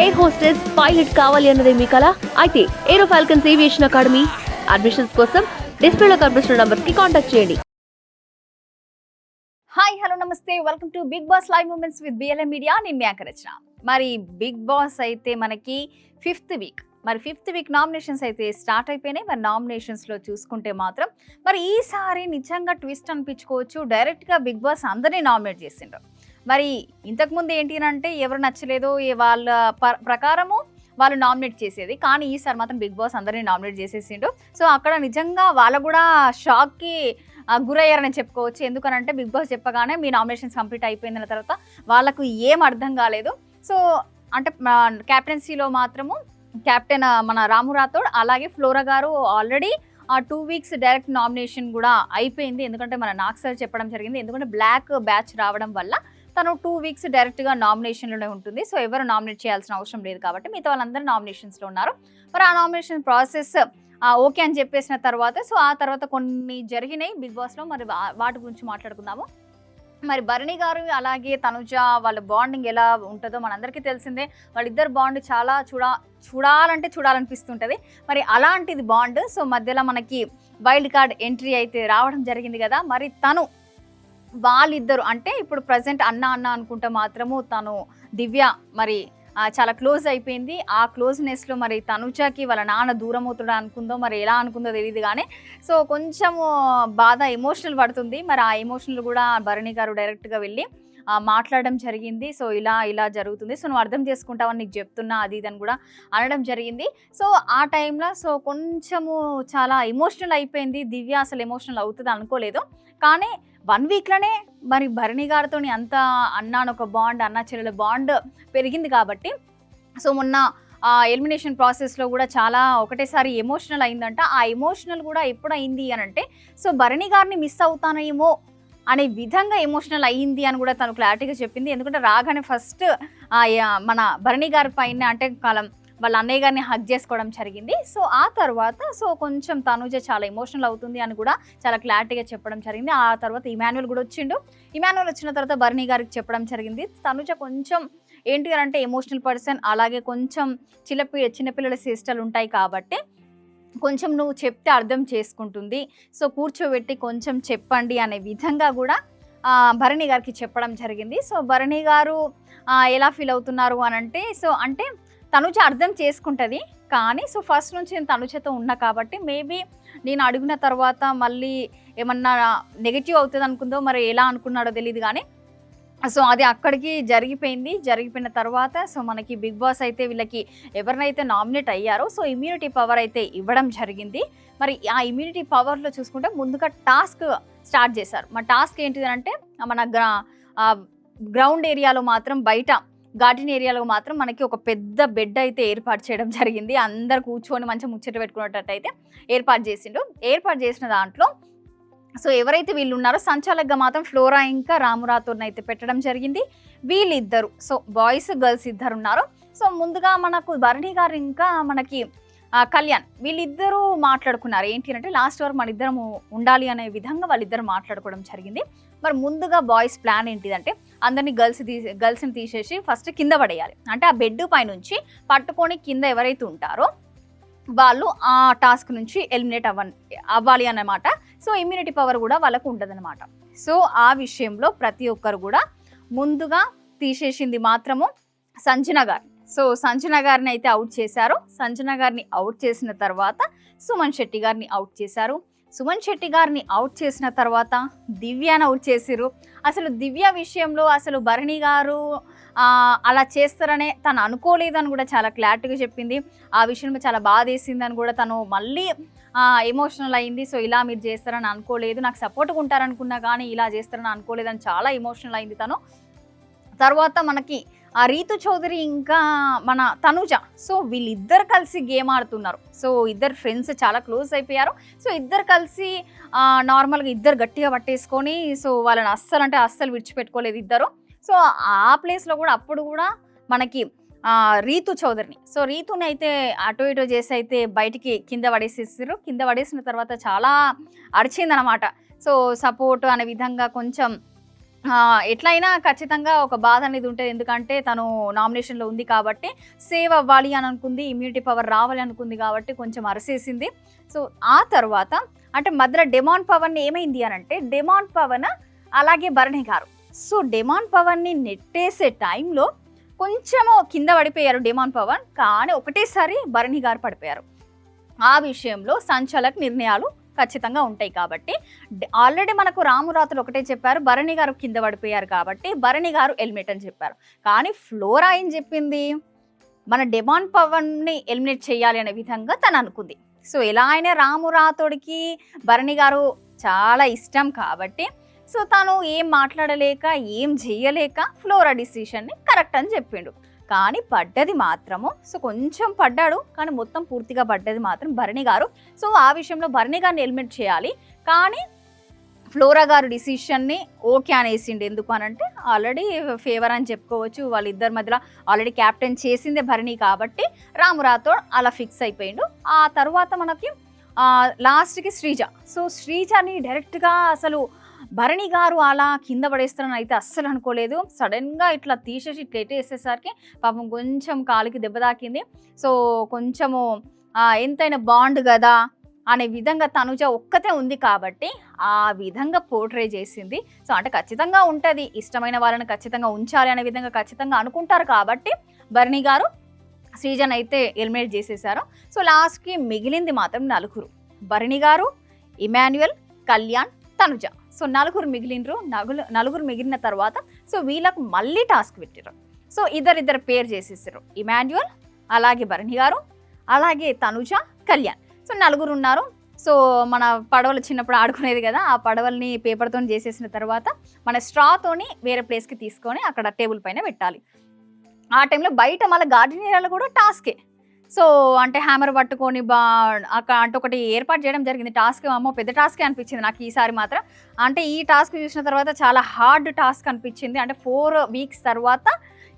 Air hostess pilot కావాలి అన్నదే మీ కల? అయితే aero falcons aviation academy admissions కోసం డిస్ప్లేలో కనిపిస్తున్న నంబర్స్కి కాంటాక్ట్ చేయండి. హాయ్ హలో నమస్తే. Welcome to Bigg Boss live moments with BLM media నేను మీ రచన మరి బిగ్ బాస్ అయితే మనకి ఫిఫ్త్ వీక్ మరి ఫిఫ్త్ వీక్ నామినేషన్స్ అయితే స్టార్ట్ అయిపోయినాయి. మరి నామినేషన్స్లో చూసుకుంటే మాత్రం మరి ఈసారి నిజంగా ట్విస్ట్ అనిపించుకోవచ్చు. డైరెక్ట్గా బిగ్ బాస్ అందరినీ నామినేట్ చేసిండ్రు. మరి ఇంతకుముందు ఏంటి అని అంటే ఎవరు నచ్చలేదో వాళ్ళ ప- ప్రకారము వాళ్ళు నామినేట్ చేసేది. కానీ ఈసారి మాత్రం బిగ్ బాస్ అందరినీ నామినేట్ చేసేసిండు. సో అక్కడ నిజంగా వాళ్ళు కూడా షాక్కి గురయ్యారని చెప్పుకోవచ్చు. ఎందుకనంటే బిగ్ బాస్ చెప్పగానే మీ నామినేషన్స్ కంప్లీట్ అయిపోయిన తర్వాత వాళ్ళకు ఏం అర్థం కాలేదు. సో అంటే క్యాప్టెన్సీలో మాత్రము క్యాప్టెన్ మన రాము రాథోడ్ అలాగే ఫ్లోరా గారు ఆల్రెడీ ఆ టూ వీక్స్ డైరెక్ట్ నామినేషన్ కూడా అయిపోయింది. ఎందుకంటే మన నాగ్ సార్ చెప్పడం జరిగింది. ఎందుకంటే బ్లాక్ బ్యాచ్ రావడం వల్ల తను టూ వీక్స్ డైరెక్ట్గా నామినేషన్లోనే ఉంటుంది. సో ఎవరు నామినేట్ చేయాల్సిన అవసరం లేదు కాబట్టి మిగతా వాళ్ళందరూ నామినేషన్స్లో ఉన్నారు. మరి ఆ నామినేషన్ ప్రాసెస్ ఓకే అని చెప్పేసిన తర్వాత సో ఆ తర్వాత కొన్ని జరిగినాయి బిగ్ బాస్లో. మరి వాటి గురించి మాట్లాడుకుందాము. మరి భరణి గారు అలాగే తనుజ వాళ్ళ బాండింగ్ ఎలా ఉంటుందో మనందరికీ తెలిసిందే. వాళ్ళిద్దరు బాండ్ చాలా చూడా చూడాలంటే చూడాలనిపిస్తుంటుంది. మరి అలాంటిది బాండ్ సో మధ్యలో మనకి వైల్డ్ కార్డ్ ఎంట్రీ అయితే రావడం జరిగింది కదా. మరి తను వాళ్ళిద్దరు అంటే ఇప్పుడు ప్రజెంట్ అన్న అన్న అనుకుంటే మాత్రము తను దివ్య మరి చాలా క్లోజ్ అయిపోయింది. ఆ క్లోజ్నెస్లో మరి తనుజకి వాళ్ళ నాన్న దూరం అవుతాడు అనుకుందో మరి ఎలా అనుకుందో తెలియదు కానీ సో కొంచెము బాధ ఎమోషనల్ పడుతుంది. మరి ఆ ఎమోషనల్ కూడా భరణి గారు డైరెక్ట్గా వెళ్ళి మాట్లాడడం జరిగింది. సో ఇలా ఇలా జరుగుతుంది. సో నువ్వు అర్థం చేసుకుంటావని నీకు చెప్తున్నా అది ఇది అని కూడా అనడం జరిగింది. సో ఆ టైంలో సో కొంచెము చాలా ఎమోషనల్ అయిపోయింది. దివ్య అసలు ఎమోషనల్ అవుతుంది అనుకోలేదు. కానీ వన్ వీక్లోనే మరి భరణి గారితో అంత అన్నాను ఒక బాండ్ అన్న చెల్లెల బాండ్ పెరిగింది కాబట్టి సో మొన్న ఆ ఎలిమినేషన్ ప్రాసెస్లో కూడా చాలా ఒకటేసారి ఎమోషనల్ అయిందంట. ఆ ఎమోషనల్ కూడా ఎప్పుడు అయింది అని అంటే సో భరణి గారిని మిస్ అవుతానేమో అనే విధంగా ఎమోషనల్ అయ్యింది అని కూడా తను క్లారిటీగా చెప్పింది. ఎందుకంటే రాగానే ఫస్ట్ మన భరణి గారి పైన అంటే కాలం వాళ్ళ అన్నయ్య గారిని హక్ చేసుకోవడం జరిగింది. సో ఆ తర్వాత సో కొంచెం తనుజ చాలా ఎమోషనల్ అవుతుంది అని కూడా చాలా క్లారిటీగా చెప్పడం జరిగింది. ఆ తర్వాత ఇమాన్యుల్ కూడా వచ్చిండు. ఇమాన్యుల్ వచ్చిన తర్వాత భరణి గారికి చెప్పడం జరిగింది. తనుజ కొంచెం ఏంటి అని అంటే ఎమోషనల్ పర్సన్ అలాగే కొంచెం చిన్నపి చిన్నపిల్లల సిస్టర్లు ఉంటాయి కాబట్టి కొంచెం నువ్వు చెప్తే అర్థం చేసుకుంటుంది. సో కూర్చోబెట్టి కొంచెం చెప్పండి అనే విధంగా కూడా భరణి గారికి చెప్పడం జరిగింది. సో భరణి గారు ఎలా ఫీల్ అవుతున్నారు అని అంటే సో అంటే తనుజ అర్థం చేసుకుంటుంది. కానీ సో ఫస్ట్ నుంచి నేను తనుజతో ఉన్నా కాబట్టి మేబీ నేను అడిగిన తర్వాత మళ్ళీ ఏమన్నా నెగిటివ్ అవుతుంది అనుకుందో మరి ఎలా అనుకున్నాడో తెలియదు కానీ సో అది అక్కడికి జరిగిపోయింది. జరిగిపోయిన తర్వాత సో మనకి బిగ్ బాస్ అయితే వీళ్ళకి ఎవరినైతే నామినేట్ అయ్యారో సో ఇమ్యూనిటీ పవర్ అయితే ఇవ్వడం జరిగింది. మరి ఆ ఇమ్యూనిటీ పవర్లో చూసుకుంటే ముందుగా టాస్క్ స్టార్ట్ చేశారు. మా టాస్క్ ఏంటిది అంటే మన గ్రా గ్రౌండ్ ఏరియాలో మాత్రం బయట గార్డెన్ ఏరియాలో మాత్రం మనకి ఒక పెద్ద బెడ్ అయితే ఏర్పాటు చేయడం జరిగింది. అందరు కూర్చొని మంచిగా ముచ్చట పెట్టుకునేటట్టు అయితే ఏర్పాటు చేసిండు ఏర్పాటు చేసిన దాంట్లో సో ఎవరైతే వీళ్ళు ఉన్నారో సంచాలకుగా మాత్రం ఫ్లోరా ఇంకా రామురాతోని అయితే పెట్టడం జరిగింది. వీళ్ళిద్దరు సో బాయ్స్ గర్ల్స్ ఇద్దరు ఉన్నారు. సో ముందుగా మనకు భరణి గారు ఇంకా మనకి కళ్యాణ్ వీళ్ళిద్దరూ మాట్లాడుకున్నారు. ఏంటి అంటే లాస్ట్ వరకు మన ఇద్దరం ఉండాలి అనే విధంగా వాళ్ళిద్దరు మాట్లాడుకోవడం జరిగింది. మరి ముందుగా బాయ్స్ ప్లాన్ ఏంటిదంటే అందరినీ గర్ల్స్ తీసే గర్ల్స్ని తీసేసి ఫస్ట్ కింద పడేయాలి. అంటే ఆ బెడ్ పైనుంచి పట్టుకొని కింద ఎవరైతే ఉంటారో వాళ్ళు ఆ టాస్క్ నుంచి ఎలిమినేట్ అవ్వ అవ్వాలి అన్నమాట. సో ఇమ్యూనిటీ పవర్ కూడా వాళ్ళకు ఉంటుందన్నమాట. సో ఆ విషయంలో ప్రతి ఒక్కరు కూడా ముందుగా తీసేసింది మాత్రము సంజన గారు సో సంజన గారిని అయితే అవుట్ చేశారు. సంజన గారిని అవుట్ చేసిన తర్వాత సుమన్ శెట్టి గారిని అవుట్ చేశారు. సుమన్ శెట్టి గారిని అవుట్ చేసిన తర్వాత దివ్యాను అవుట్ చేసిరు అసలు దివ్య విషయంలో అసలు భరణి గారు అలా చేస్తారనే తను అనుకోలేదని కూడా చాలా క్లారిటీగా చెప్పింది. ఆ విషయంలో చాలా బాధేసింది అని కూడా తను మళ్ళీ ఎమోషనల్ అయింది. సో ఇలా మీరు చేస్తారని అనుకోలేదు. నాకు సపోర్ట్గా ఉంటారనుకున్నా కానీ ఇలా చేస్తారని అనుకోలేదని చాలా ఎమోషనల్ అయింది తను. తర్వాత మనకి ఆ రీతు చౌదరి ఇంకా మన తనుజ. సో వీళ్ళిద్దరు కలిసి గేమ్ ఆడుతున్నారు. సో ఇద్దరు ఫ్రెండ్స్ చాలా క్లోజ్ అయిపోయారు. సో ఇద్దరు కలిసి నార్మల్గా ఇద్దరు గట్టిగా పట్టేసుకొని సో వాళ్ళని అస్సలు అంటే అస్సలు విడిచిపెట్టుకోలేదు ఇద్దరు. సో ఆ ప్లేస్లో కూడా అప్పుడు కూడా మనకి రీతు చౌదరిని. సో రీతుని అయితే అటు ఇటు చేసి అయితే బయటికి కింద పడేసేసారు కింద పడేసిన తర్వాత చాలా అరిచిందనమాట. సో సపోర్ట్ అనే విధంగా కొంచెం ఎట్లయినా ఖచ్చితంగా ఒక బాధ అనేది ఉంటుంది. ఎందుకంటే తను నామినేషన్లో ఉంది కాబట్టి సేవ్ అవ్వాలి అని అనుకుంది ఇమ్యూనిటీ పవర్ రావాలి అనుకుంది కాబట్టి కొంచెం అరసేసింది. సో ఆ తర్వాత అంటే మధ్యలో డెమాన్ పవన్ ఏమైంది అని అంటే డెమాన్ పవన్ అలాగే భరణి గారు. సో డెమాన్ పవన్ని నెట్టేసే టైంలో కొంచెము కింద పడిపోయారు డెమాన్ పవన్ కానీ ఒకటేసారి భరణి గారు పడిపోయారు. ఆ విషయంలో సంచాలక నిర్ణయాలు ఖచ్చితంగా ఉంటాయి కాబట్టి. ఆల్రెడీ మనకు రామురాతులు ఒకటే చెప్పారు భరణి గారు కింద పడిపోయారు కాబట్టి భరణి గారు ఎలిమినేట్ అని చెప్పారు. కానీ ఫ్లోరా ఏం చెప్పింది? మన డెమాన్ పవన్ని ఎలిమినేట్ చేయాలి అనే విధంగా తను అనుకుంది. సో ఎలా అయినా రామురాతుడికి భరణి గారు చాలా ఇష్టం కాబట్టి సో తను ఏం మాట్లాడలేక ఏం చేయలేక ఫ్లోరా డిసిషన్ని కరెక్ట్ అని చెప్పిండు. కానీ పడ్డది మాత్రము. సో కొంచెం పడ్డాడు కానీ మొత్తం పూర్తిగా పడ్డది మాత్రం భరణి గారు. సో ఆ విషయంలో భరణి గారిని హెల్మెట్ చేయాలి. కానీ ఫ్లోరా గారు డిసిషన్ని ఓకే అనేసిండు. ఎందుకు అని అంటే ఆల్రెడీ ఫేవర్ అని చెప్పుకోవచ్చు. వాళ్ళిద్దరి మధ్యలో ఆల్రెడీ క్యాప్టెన్ చేసిందే భరణి కాబట్టి రాము రాథోడ్ అలా ఫిక్స్ అయిపోయిండు. ఆ తర్వాత మనకి లాస్ట్కి శ్రీజ. సో శ్రీజని డైరెక్ట్గా అసలు భరణి గారు అలా కింద పడేస్తారని అయితే అస్సలు అనుకోలేదు. సడన్గా ఇట్లా తీసేసి ఇట్లా ఎట్టేసేసరికి పాపం కొంచెం కాలికి దెబ్బ తాకింది. సో కొంచెము ఎంతైనా బాండ్ కదా అనే విధంగా తనుజ ఒక్కతే ఉంది కాబట్టి ఆ విధంగా పోర్ట్రే చేసింది. సో అంటే ఖచ్చితంగా ఉంటుంది. ఇష్టమైన వాళ్ళని ఖచ్చితంగా ఉంచాలి అనే విధంగా ఖచ్చితంగా అనుకుంటారు కాబట్టి భరణి గారు శ్రీజన్ అయితే ఎలిమినేట్ చేసేసారు. సో లాస్ట్కి మిగిలింది మాత్రం నలుగురు. భరణి గారు ఇమాన్యుయల్ కళ్యాణ్ తనుజ. సో నలుగురు మిగిలినరు నలుగురు నలుగురు మిగిలిన తర్వాత సో వీళ్ళకు మళ్ళీ టాస్క్ పెట్టారు సో ఇద్దరిద్దరు పేరు చేసేసారు ఇమాన్యుయల్ అలాగే భరణి గారు అలాగే తనుజ కళ్యాణ్. సో నలుగురు ఉన్నారు. సో మన పడవలు చిన్నప్పుడు ఆడుకునేది కదా ఆ పడవల్ని పేపర్తో చేసేసిన తర్వాత మన స్ట్రాతోని వేరే ప్లేస్కి తీసుకొని అక్కడ టేబుల్ పైన పెట్టాలి. ఆ టైంలో బయట మళ్ళీ గార్డెన్ ఏరియాలో కూడా టాస్కే సో అంటే హ్యామర్ పట్టుకొని బా అక్కడ అంటే ఒకటి ఏర్పాటు చేయడం జరిగింది. టాస్క్ అమ్మో పెద్ద టాస్కే అనిపించింది నాకు ఈసారి మాత్రం. అంటే ఈ టాస్క్ చూసిన తర్వాత చాలా హార్డ్ టాస్క్ అనిపించింది. అంటే ఫోర్ వీక్స్ తర్వాత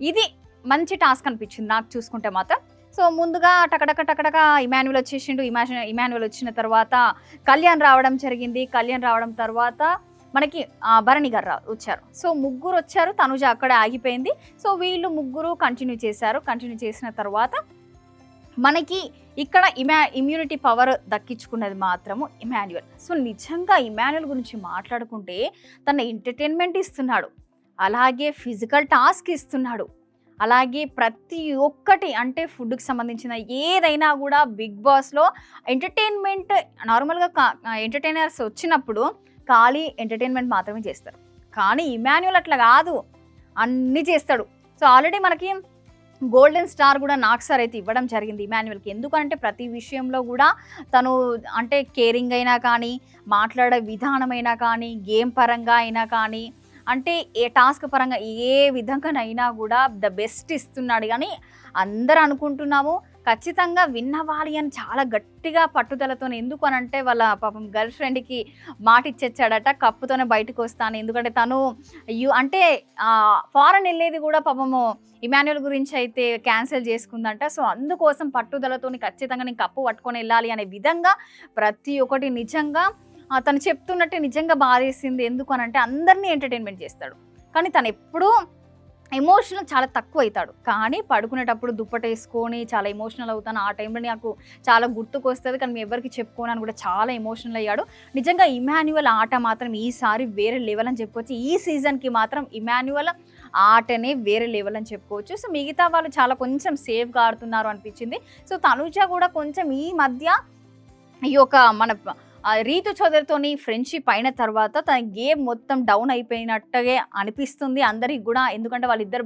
ఇది మంచి టాస్క్ అనిపించింది నాకు చూసుకుంటే మాత్రం. సో ముందుగా టకటక టకటక ఇమాన్యువల్ వచ్చేసిండు. ఇమాన్ ఇమాన్యువల్ వచ్చిన తర్వాత కళ్యాణ్ రావడం జరిగింది. కళ్యాణ్ రావడం తర్వాత మనకి ఆ, భరణి గారు వచ్చారు. సో ముగ్గురు వచ్చారు. తనుజ అక్కడే ఆగిపోయింది. సో వీళ్ళు ముగ్గురు కంటిన్యూ చేశారు. కంటిన్యూ చేసిన తర్వాత మనకి ఇక్కడ ఇమా ఇమ్యూనిటీ పవర్ దక్కించుకున్నది మాత్రము ఇమాన్యువల్ సో నిజంగా ఇమాన్యువల్ గురించి మాట్లాడుకుంటే తన ఎంటర్టైన్మెంట్ ఇస్తున్నాడు. అలాగే ఫిజికల్ టాస్క్ ఇస్తున్నాడు. అలాగే ప్రతి ఒక్కటి అంటే ఫుడ్కి సంబంధించిన ఏదైనా కూడా బిగ్ బాస్లో ఎంటర్టైన్మెంట్ నార్మల్గా ఎంటర్టైనర్స్ వచ్చినప్పుడు ఖాళీ ఎంటర్టైన్మెంట్ మాత్రమే చేస్తారు. కానీ ఇమాన్యువల్ అట్లా కాదు. అన్నీ చేస్తాడు. సో ఆల్రెడీ మనకి గోల్డెన్ స్టార్ కూడా నాకు సార్ అయితే ఇవ్వడం జరిగింది ఇమాన్యువల్కి ఎందుకంటే ప్రతి విషయంలో కూడా తను అంటే కేరింగ్ అయినా కానీ మాట్లాడే విధానమైనా కానీ గేమ్ పరంగా అయినా కానీ అంటే ఏ టాస్క్ పరంగా ఏ విధంగానైనా కూడా ద బెస్ట్ ఇస్తున్నాడు. కానీ అందరూ అనుకుంటున్నాము ఖచ్చితంగా విన్నవాలి అని చాలా గట్టిగా పట్టుదలతో ఎందుకు అని అంటే వాళ్ళ పాపం గర్ల్ ఫ్రెండ్కి మాట ఇచ్చేచ్చాడట కప్పుతోనే బయటకు వస్తాను. ఎందుకంటే తను యు అంటే ఫారెన్ వెళ్ళేది కూడా పాపము ఇమాన్యువల్ గురించి అయితే క్యాన్సిల్ చేసుకుందంట. సో అందుకోసం పట్టుదలతో ఖచ్చితంగా నేను కప్పు పట్టుకొని వెళ్ళాలి అనే విధంగా ప్రతి ఒక్కటి నిజంగా తను చెప్తున్నట్టే నిజంగా బాధేసింది. ఎందుకు అని అంటే అందరినీ ఎంటర్టైన్మెంట్ చేస్తాడు. కానీ తను ఎప్పుడూ ఎమోషనల్ చాలా తక్కువ అవుతాడు కానీ పడుకునేటప్పుడు దుప్పట వేసుకొని చాలా ఎమోషనల్ అవుతాను. ఆ టైంలో నాకు చాలా గుర్తుకు వస్తుంది కానీ మేము ఎవరికి చెప్పుకోను అని కూడా చాలా ఎమోషనల్ అయ్యాడు. నిజంగా ఇమాన్యువల్ ఆట మాత్రం ఈసారి వేరే లెవెల్ అని చెప్పుకోవచ్చు ఈ సీజన్కి మాత్రం ఇమాన్యువల్ ఆటనే వేరే లెవెల్ అని చెప్పుకోవచ్చు సో మిగతా వాళ్ళు చాలా కొంచెం సేఫ్గా ఆడుతున్నారు అనిపించింది. సో తనుజ కూడా కొంచెం ఈ మధ్య ఈ యొక్క మన రీతు చౌదరితోని ఫ్రెండ్షిప్ అయిన తర్వాత తన గేమ్ మొత్తం డౌన్ అయిపోయినట్టుగా అనిపిస్తుంది అందరికి కూడా. ఎందుకంటే వాళ్ళిద్దరు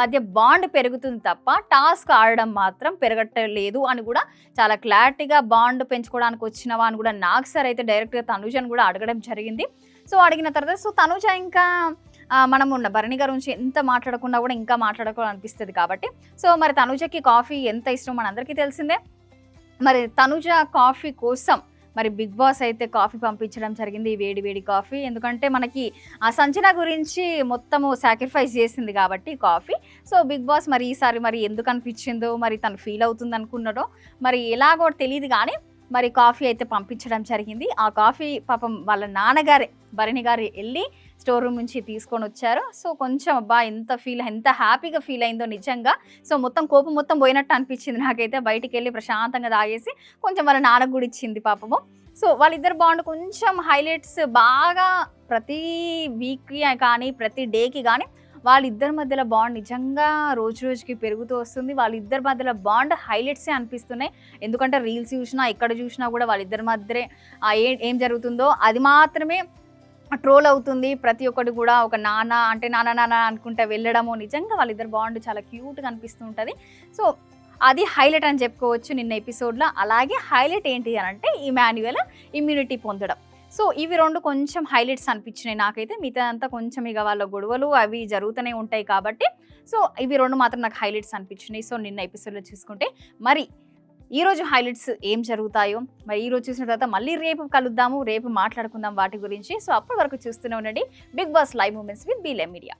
మధ్య బాండ్ పెరుగుతుంది తప్ప టాస్క్ ఆడడం మాత్రం పెరగట్లేదు అని కూడా చాలా క్లారిటీగా బాండ్ పెంచుకోవడానికి వచ్చినవా అని కూడా నాకు సార్ అయితే డైరెక్ట్గా తనుజని కూడా అడగడం జరిగింది. సో అడిగిన తర్వాత సో తనుజ ఇంకా మనం ఉన్న భరణి గారి గురించి ఎంత మాట్లాడకుండా కూడా ఇంకా మాట్లాడుకోవాలనిపిస్తుంది కాబట్టి. సో మరి తనుజకి కాఫీ ఎంత ఇష్టం మనందరికీ తెలిసిందే. మరి తనుజ కాఫీ కోసం మరి బిగ్ బాస్ అయితే కాఫీ పంపించడం జరిగింది ఈ వేడి వేడి కాఫీ. ఎందుకంటే మనకి ఆ సంచన గురించి మొత్తము సాక్రిఫైస్ చేసింది కాబట్టి కాఫీ. సో బిగ్ బాస్ మరి ఈసారి మరి ఎందుకు అనిపించిందో మరి తను ఫీల్ అవుతుంది అనుకున్నాడో మరి ఎలాగో తెలియదు కానీ మరి కాఫీ అయితే పంపించడం జరిగింది. ఆ కాఫీ పాపం వాళ్ళ నాన్నగారే భరణి గారు వెళ్ళి స్టోర్ రూమ్ నుంచి తీసుకొని వచ్చారు. సో కొంచెం అబ్బా ఎంత ఫీల్ ఎంత హ్యాపీగా ఫీల్ అయిందో నిజంగా. సో మొత్తం కోపం మొత్తం పోయినట్టు అనిపించింది నాకైతే. బయటికి వెళ్ళి ప్రశాంతంగా తాగేసి కొంచెం వాళ్ళ నాన్నకు కూడా ఇచ్చింది పాపము. సో వాళ్ళిద్దరు బాండ్ కొంచెం హైలైట్స్ బాగా ప్రతి వీక్కి కానీ ప్రతి డేకి కానీ వాళ్ళిద్దరి మధ్యలో బాండ్ నిజంగా రోజు రోజుకి పెరుగుతూ వస్తుంది. వాళ్ళిద్దరి మధ్యలో బాండ్ హైలైట్సే అనిపిస్తున్నాయి. ఎందుకంటే రీల్స్ చూసినా ఎక్కడ చూసినా కూడా వాళ్ళిద్దరి మధ్య ఏం జరుగుతుందో అది మాత్రమే ట్రోల్ అవుతుంది. ప్రతి ఒక్కటి కూడా ఒక నాన్న అంటే నాన్న నాన్న అనుకుంటే వెళ్ళడము నిజంగా వాళ్ళిద్దరు బాండ్ చాలా క్యూట్గా అనిపిస్తూ ఉంటుంది. సో అది హైలైట్ అని చెప్పుకోవచ్చు నిన్న ఎపిసోడ్లో అలాగే హైలైట్ ఏంటి అని అంటే ఈ మాన్యువల్ ఇమ్యూనిటీ పొందడం. సో ఇవి రెండు కొంచెం హైలైట్స్ అనిపించినాయి నాకైతే. మిగతా అంతా కొంచెం ఇక వాళ్ళ గొడవలు అవి జరుగుతూనే ఉంటాయి కాబట్టి. సో ఇవి రెండు మాత్రం నాకు హైలైట్స్ అనిపించినాయి. సో నిన్న ఎపిసోడ్లో చూసుకుంటే. మరి ఈరోజు హైలైట్స్ ఏం జరుగుతాయో? మరి ఈరోజు చూసిన తర్వాత మళ్ళీ రేపు కలుద్దాము రేపు మాట్లాడుకుందాం వాటి గురించి. సో అప్పటి వరకు చూస్తూనే ఉండండి. Bigg Boss live moments with బీలే media.